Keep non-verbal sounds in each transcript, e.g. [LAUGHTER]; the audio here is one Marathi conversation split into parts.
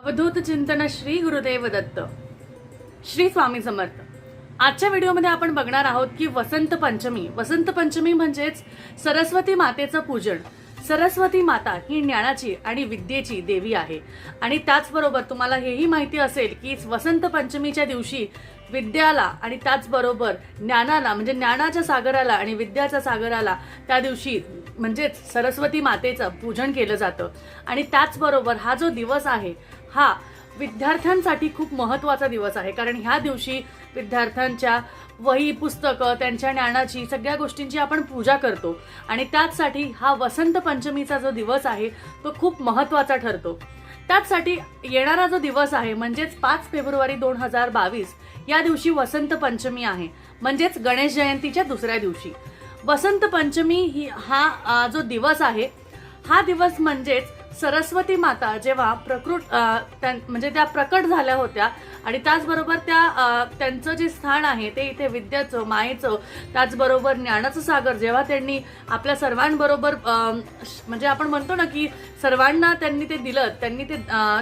अवधूत चिंतन श्री गुरुदेव दत्त श्री स्वामी समर्थ. आजच्या व्हिडिओमध्ये आपण बघणार आहोत की वसंत पंचमी. वसंत पंचमी म्हणजेच सरस्वती मातेचं पूजन. सरस्वती माता ही ज्ञानाची आणि विद्येची देवी आहे. आणि त्याचबरोबर तुम्हाला हेही माहिती असेल की वसंत पंचमीच्या दिवशी विद्याला आणि त्याचबरोबर ज्ञानाला म्हणजे ज्ञानाच्या सागराला आणि विद्याच्या सागराला त्या दिवशी म्हणजेच सरस्वती मातेचं पूजन केलं जातं. आणि त्याचबरोबर हा जो दिवस आहे हा विद्यार्थ्यांसाठी खूप महत्त्वाचा दिवस आहे. कारण ह्या दिवशी विद्यार्थ्यांच्या वही पुस्तकं त्यांच्या ज्ञानाची सगळ्या गोष्टींची आपण पूजा करतो. आणि त्याचसाठी हा वसंत पंचमीचा जो दिवस आहे तो खूप महत्त्वाचा ठरतो. त्याचसाठी येणारा जो दिवस आहे म्हणजेच पाच फेब्रुवारी दोन हजार बावीस या दिवशी वसंत पंचमी आहे. म्हणजेच गणेश जयंतीच्या दुसऱ्या दिवशी. वसंत पंचमी ही हा जो दिवस आहे हा दिवस म्हणजेच सरस्वती माता जेव्हा प्रकृत त्यां- म्हणजे त्या प्रकट झाल्या होत्या आणि त्याचबरोबर त्या त्यांचं जे स्थान आहे ते इथे विद्याचं मायेचं त्याचबरोबर ज्ञानाचं सागर जेव्हा त्यांनी आपल्या सर्वांबरोबर म्हणजे आपण म्हणतो ना की सर्वांना त्यांनी ते दिलं त्यांनी ते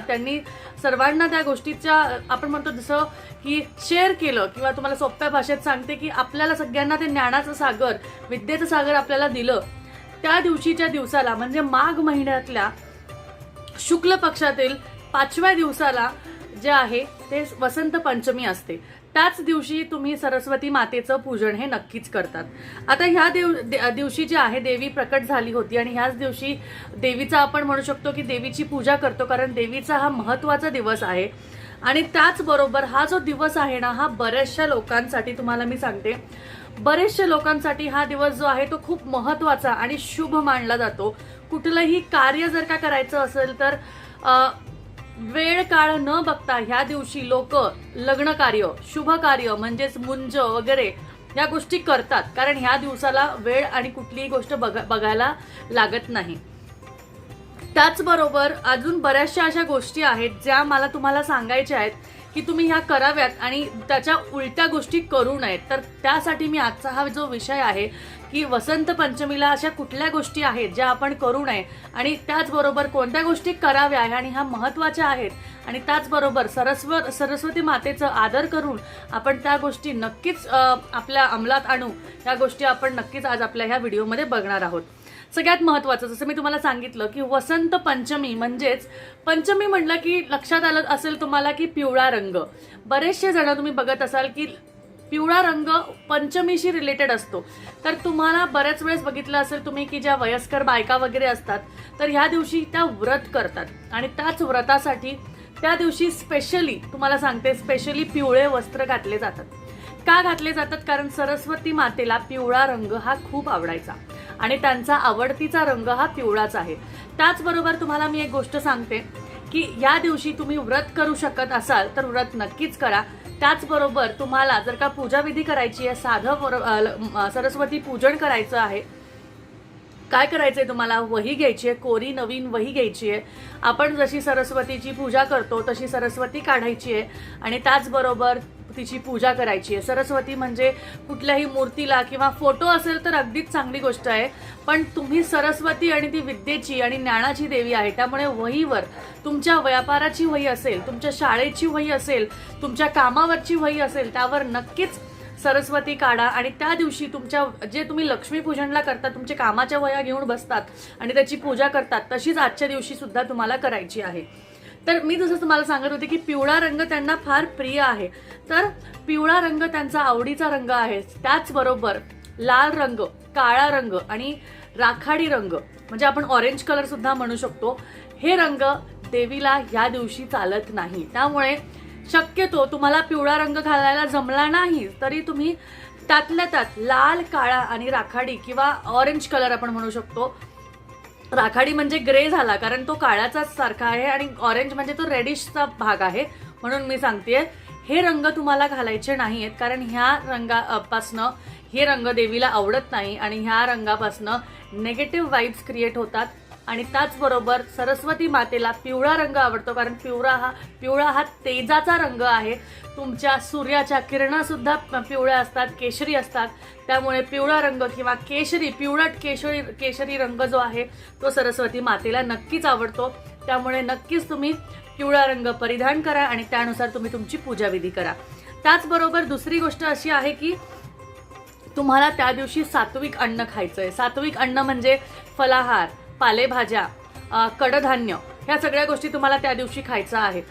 त्यांनी सर्वांना त्या गोष्टीच्या आपण म्हणतो जसं की शेअर केलं किंवा तुम्हाला सोप्या भाषेत सांगते की आपल्याला सगळ्यांना ते ज्ञानाचं सागर विद्येचं सागर आपल्याला दिलं. त्या दिवशीच्या दिवसाला म्हणजे माघ महिन्यातल्या शुक्ल पक्षातील पाचव्या दिवसाला जे आहे ते वसंत पंचमी असते. त्याच दिवशी तुम्ही सरस्वती मातेचं पूजन हे नक्कीच करतात. आता ह्या दिव दे- दिवशी जी आहे देवी प्रकट झाली होती आणि ह्याच दिवशी देवीचा आपण म्हणू शकतो की देवीची पूजा करतो कारण देवीचा हा महत्त्वाचा दिवस आहे. आणि त्याचबरोबर हा जो दिवस आहे ना हा बऱ्याचशा लोकांसाठी तुम्हाला मी सांगते. बरेचशा लोकांसाठी हा दिवस जो आहे तो खूप महत्त्वाचा आणि शुभ मानला जातो. कुठलंही कार्य जर का करायचं असेल तर वेळ काळ न बघता ह्या दिवशी लोक लग्न कार्य शुभ कार्य म्हणजेच मुंज वगैरे या गोष्टी करतात. कारण ह्या दिवसाला वेळ आणि कुठलीही गोष्ट बघा बघायला लागत नाही. त्याचबरोबर अजून बऱ्याचशा अशा गोष्टी आहेत ज्या मला तुम्हाला सांगायच्या आहेत. की तुम्ही ह्या कराव्यात आणि त्याच्या उलट्या गोष्टी करू नयेत. तर त्यासाठी मी आजचा हा जो विषय आहे की वसंत पंचमीला अशा कुठल्या गोष्टी आहेत ज्या आपण करू नये आणि त्याचबरोबर कोणत्या गोष्टी कराव्या आणि ह्या महत्त्वाच्या आहेत आणि त्याचबरोबर सरस्व सरस्वती मातेचं आदर करून आपण त्या गोष्टी नक्कीच आपल्या अंमलात आणू. ह्या गोष्टी आपण नक्कीच आज आपल्या ह्या व्हिडिओमध्ये बघणार आहोत. सगळ्यात महत्त्वाचं जसं मी तुम्हाला सांगितलं की वसंत पंचमी म्हणजेच पंचमी म्हणलं की लक्षात आलं असेल तुम्हाला की पिवळा रंग. बरेचसे जण तुम्ही बघत असाल की पिवळा रंग पंचमीशी रिलेटेड असतो. तर तुम्हाला बऱ्याच वेळेस बघितलं असेल तुम्ही की ज्या वयस्कर बायका वगैरे असतात तर ह्या दिवशी त्या व्रत करतात. आणि त्याच व्रतासाठी त्या दिवशी स्पेशली तुम्हाला सांगते स्पेशली पिवळे वस्त्र घातले जातात. का घातले जातात? कारण सरस्वती मातेला पिवळा रंग हा खूप आवडायचा. आणि त्यांचा आवडतीचा रंग हा पिवळाच आहे. त्याचबरोबर तुम्हाला मी एक गोष्ट सांगते की या दिवशी तुम्ही व्रत करू शकत असाल तर व्रत नक्कीच करा. त्याचबरोबर तुम्हाला जर का पूजाविधी करायची आहे साधं वर- ल- सरस्वती पूजन करायचं आहे काय करायचंय तुम्हाला? वही घ्यायची आहे कोरी नवीन वही घ्यायची आहे. आपण जशी सरस्वतीची पूजा करतो तशी सरस्वती काढायची आहे. आणि त्याचबरोबर तिची पूजा करायची आहे. सरस्वती म्हणजे कुठल्याही मूर्तीला किंवा फोटो असेल तर अगदीच चांगली गोष्ट आहे. पण तुम्ही सरस्वती आणि ती विद्येची आणि ज्ञानाची देवी आहे. त्यामुळे वहीवर तुमच्या व्यापाराची वही असेल तुमच्या शाळेची वही असेल तुमच्या कामावरची वही असेल त्यावर नक्कीच सरस्वती काढा. आणि त्या दिवशी तुमच्या जे तुम्ही लक्ष्मीपूजनला करता तुमच्या कामाच्या वया घेऊन बसतात आणि त्याची पूजा करतात तशीच आजच्या दिवशी सुद्धा तुम्हाला करायची आहे. तर मी जसं तुम्हाला सांगत होते की पिवळा रंग त्यांना फार प्रिय आहे. तर पिवळा रंग त्यांचा आवडीचा रंग आहे. त्याचबरोबर लाल रंग काळा रंग आणि राखाडी रंग म्हणजे आपण ऑरेंज कलर सुद्धा म्हणू शकतो हे रंग देवीला ह्या दिवशी चालत नाही. त्यामुळे शक्यतो तुम्हाला पिवळा रंग घालायला जमला नाही तरी तुम्ही त्यातल्या त्यात लाल काळा आणि राखाडी किंवा ऑरेंज कलर आपण म्हणू शकतो राखाडी म्हणजे ग्रे झाला कारण तो काळ्याचाच सारखा आहे आणि ऑरेंज म्हणजे तो रेडिशचा भाग आहे. म्हणून मी सांगते हे रंग तुम्हाला घालायचे नाही आहेत कारण ह्या रंगापासनं हे रंग देवीला आवडत नाही आणि ह्या रंगापासनं नेगेटिव्ह वाईब्स क्रिएट होतात. आणि त्याचबरोबर सरस्वती मातेला पिवळा रंग आवडतो कारण पिवळा हा पिवळा हा तेजाचा रंग आहे. तुमच्या सूर्याच्या किरणासुद्धा पिवळ्या असतात केशरी असतात. त्यामुळे पिवळा रंग किंवा केशरी पिवळट केशरी केशरी रंग जो आहे तो सरस्वती मातेला नक्कीच आवडतो. त्यामुळे नक्कीच तुम्ही पिवळा रंग परिधान करा आणि त्यानुसार तुम्ही तुमची पूजाविधी करा. त्याचबरोबर दुसरी गोष्ट अशी आहे की तुम्हाला त्या दिवशी सात्विक अन्न खायचं आहे सात्विक अन्न म्हणजे फलाहार. पालेभाज्या कडधान्य ह्या सगळ्या गोष्टी तुम्हाला त्या दिवशी खायचं आहे.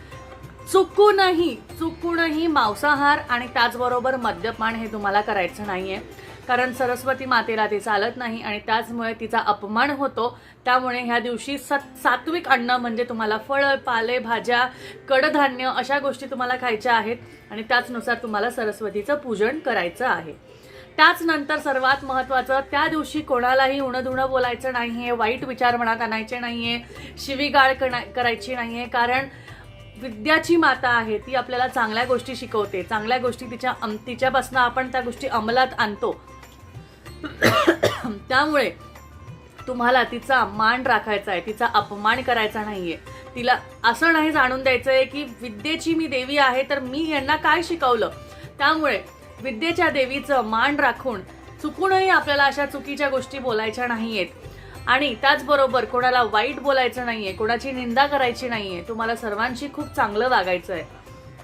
चुकूनही चुकूनही मांसाहार आणि त्याचबरोबर मद्यपान हे तुम्हाला करायचं नाही आहे कारण सरस्वती मातेला ते चालत नाही आणि त्याचमुळे तिचा अपमान होतो. त्यामुळे ह्या दिवशी सत् सात्विक अन्न म्हणजे तुम्हाला फळं पाले भाज्या कडधान्य अशा गोष्टी तुम्हाला खायच्या आहेत आणि त्याचनुसार तुम्हाला सरस्वतीचं पूजन करायचं आहे. त्याच नंतर सर्वात महत्वाचं त्या दिवशी कोणालाही उणधुणं बोलायचं नाही आहे वाईट विचार मनात आणायचे नाही आहे शिवीगाळ करा- करायची आहे कारण विद्याची माता आहे ती आपल्याला चांगल्या गोष्टी शिकवते. चांगल्या गोष्टी तिच्या अम- तिच्यापासून आपण त्या गोष्टी अंमलात आणतो. [COUGHS] त्यामुळे तुम्हाला तिचा मान राखायचा आहे तिचा अपमान करायचा नाही आहे तिला असं नाही जाणून द्यायचं आहे की विद्येची मी देवी आहे तर मी यांना काय शिकवलं? त्यामुळे विद्येच्या देवीचं मान राखून चुकूनही आपल्याला अशा चुकीच्या गोष्टी बोलायच्या नाहीयेत. आणि त्याचबरोबर कोणाला वाईट बोलायचं नाहीये कोणाची निंदा करायची नाहीये तुम्हाला सर्वांशी खूप चांगलं वागायचं आहे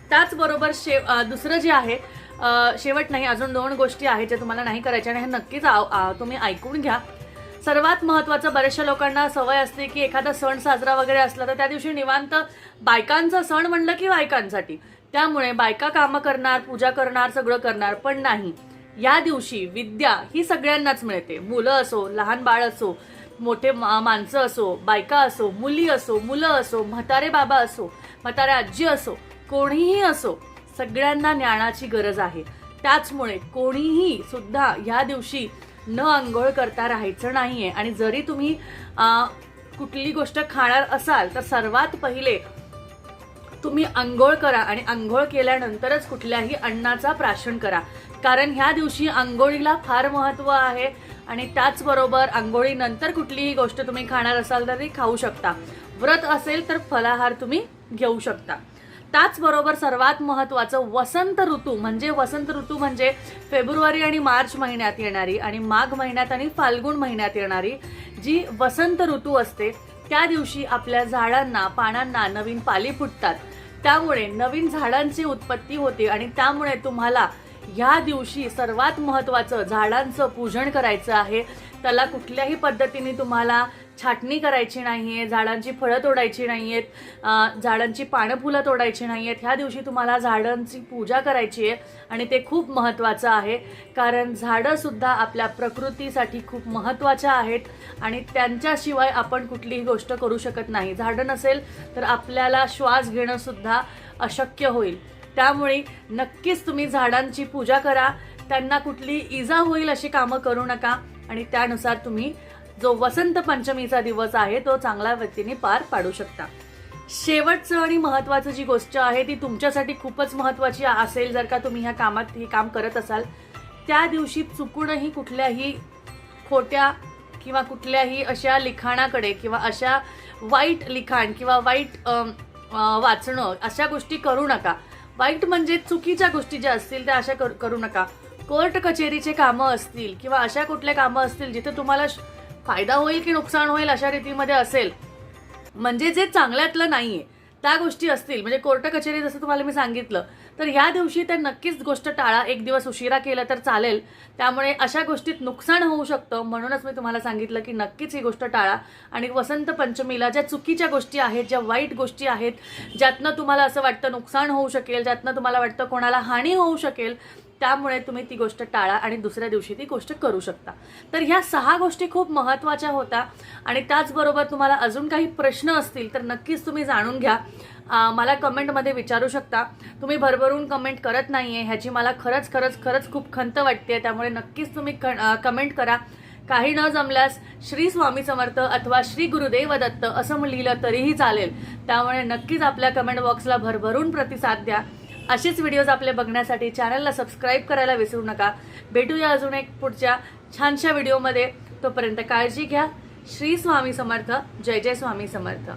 त्याचबरोबर शे दुसरं जे आहे शेवट नाही अजून दोन गोष्टी आहेत ज्या तुम्हाला नाही करायच्या आणि हे नक्कीच तुम्ही ऐकून घ्या. सर्वात महत्वाचं बऱ्याचशा लोकांना सवय असते की एखादा सण साजरा वगैरे असला तर त्या दिवशी निवांत बायकांचा सण म्हणलं की बायकांसाठी. त्यामुळे बायका कामं करणार पूजा करणार सगळं करणार पण नाही. या दिवशी विद्या ही सगळ्यांनाच मिळते. मुलं असो लहान बाळ असो मोठे मा- माणसं असो बायका असो मुली असो मुलं असो म्हातारे बाबा असो म्हातारे आजी असो कोणीही असो सगळ्यांना ज्ञानाची गरज आहे. त्याचमुळे कोणीही सुद्धा ह्या दिवशी न आंघोळ करता राहायचं नाही आहे आणि जरी तुम्ही कुठली गोष्ट खाणार असाल तर सर्वात पहिले तुम्ही आंघोळ करा आणि आंघोळ केल्यानंतरच कुठल्याही अन्नाचा प्राशन करा. कारण ह्या दिवशी आंघोळीला फार महत्त्व आहे आणि त्याचबरोबर आंघोळीनंतर कुठलीही गोष्ट तुम्ही खाणार असाल तर ती खाऊ शकता. व्रत असेल तर फलाहार तुम्ही घेऊ शकता. त्याचबरोबर सर्वात महत्त्वाचं वसंत ऋतू म्हणजे वसंत ऋतू म्हणजे फेब्रुवारी आणि मार्च महिन्यात येणारी आणि माघ महिन्यात आणि फाल्गुन महिन्यात येणारी जी वसंत ऋतू असते त्या दिवशी आपल्या झाडांना पानांना नवीन पाली फुटतात. त्यामुळे नवीन झाडांची उत्पत्ती होते आणि त्यामुळे तुम्हाला ह्या दिवशी सर्वात महत्वाचं झाडांचं पूजन करायचं आहे. त्याला कुठल्याही पद्धतीने तुम्हाला छाटणी करायची नाही आहे झाडांची फळं तोडायची नाही आहेत झाडांची पानं फुलं तोडायची आहेत ह्या दिवशी तुम्हाला झाडांची पूजा करायची आहे आणि ते खूप महत्त्वाचं आहे. कारण झाडंसुद्धा आपल्या प्रकृतीसाठी खूप महत्त्वाच्या आहेत आणि त्यांच्याशिवाय आपण कुठलीही गोष्ट करू शकत नाही. झाडं नसेल तर आपल्याला श्वास घेणंसुद्धा अशक्य होईल. त्यामुळे नक्कीच तुम्ही झाडांची पूजा करा. त्यांना कुठली इजा होईल अशी कामं करू नका आणि त्यानुसार तुम्ही जो वसंत पंचमीचा दिवस आहे तो चांगल्या व्यक्तीने पार पाडू शकता. शेवटचं आणि महत्त्वाचं जी गोष्ट आहे ती तुमच्यासाठी खूपच महत्त्वाची असेल जर का तुम्ही ह्या कामात हे काम करत असाल. त्या दिवशी चुकूनही कुठल्याही खोट्या किंवा कुठल्याही अशा लिखाणाकडे किंवा अशा वाईट लिखाण किंवा वाईट वाचणं अशा गोष्टी करू नका. वाईट म्हणजे चुकीच्या गोष्टी ज्या असतील त्या अशा कर- करू नका. कोर्ट कचेरीचे कामं असतील किंवा अशा कुठल्या कामं असतील जिथे तुम्हाला श- फायदा होईल की नुकसान होईल अशा रीतीमध्ये असेल. म्हणजे जे चांगल्यातलं नाही आहे त्या गोष्टी असतील म्हणजे कोर्ट कचेरी जसं तुम्हाला मी सांगितलं तर ह्या दिवशी त्या नक्कीच गोष्ट टाळा एक दिवस उशिरा केलं तर चालेल. त्यामुळे अशा गोष्टीत नुकसान होऊ शकतं म्हणूनच मी तुम्हाला सांगितलं की नक्कीच ही गोष्ट टाळा. आणि वसंत पंचमीला ज्या चुकीच्या गोष्टी आहेत ज्या वाईट गोष्टी आहेत ज्यातनं तुम्हाला असं वाटतं नुकसान होऊ शकेल ज्यातनं तुम्हाला वाटतं कोणाला हानी होऊ शकेल त्यामुळे तुम्ही ती गोष्ट टाळा आणि दुसऱ्या दिवशी ती गोष्ट करू शकता. तर ह्या सहा गोष्टी खूप महत्त्वाच्या होत्या आणि त्याचबरोबर तुम्हाला अजून काही प्रश्न असतील तर नक्कीच तुम्ही जाणून घ्या. मला कमेंटमध्ये विचारू शकता. तुम्ही भरभरून कमेंट करत नाही आहे ह्याची मला खरंच खरंच खरंच खूप खंत वाटते त्यामुळे नक्कीच तुम्ही कमेंट करा. काही न जमल्यास श्री स्वामी समर्थ अथवा श्री गुरुदेव दत्त असं लिहिलं तरीही चालेल. त्यामुळे नक्कीच आपल्या कमेंट बॉक्सला भरभरून प्रतिसाद द्या. असेच व्हिडिओज आपले बघण्यासाठी चॅनलला सबस्क्राईब करायला विसरू नका. भेटूया अजून एक पुढच्या छानशा व्हिडिओमध्ये तोपर्यंत काळजी घ्या. श्री स्वामी समर्थ. जय जय स्वामी समर्थ.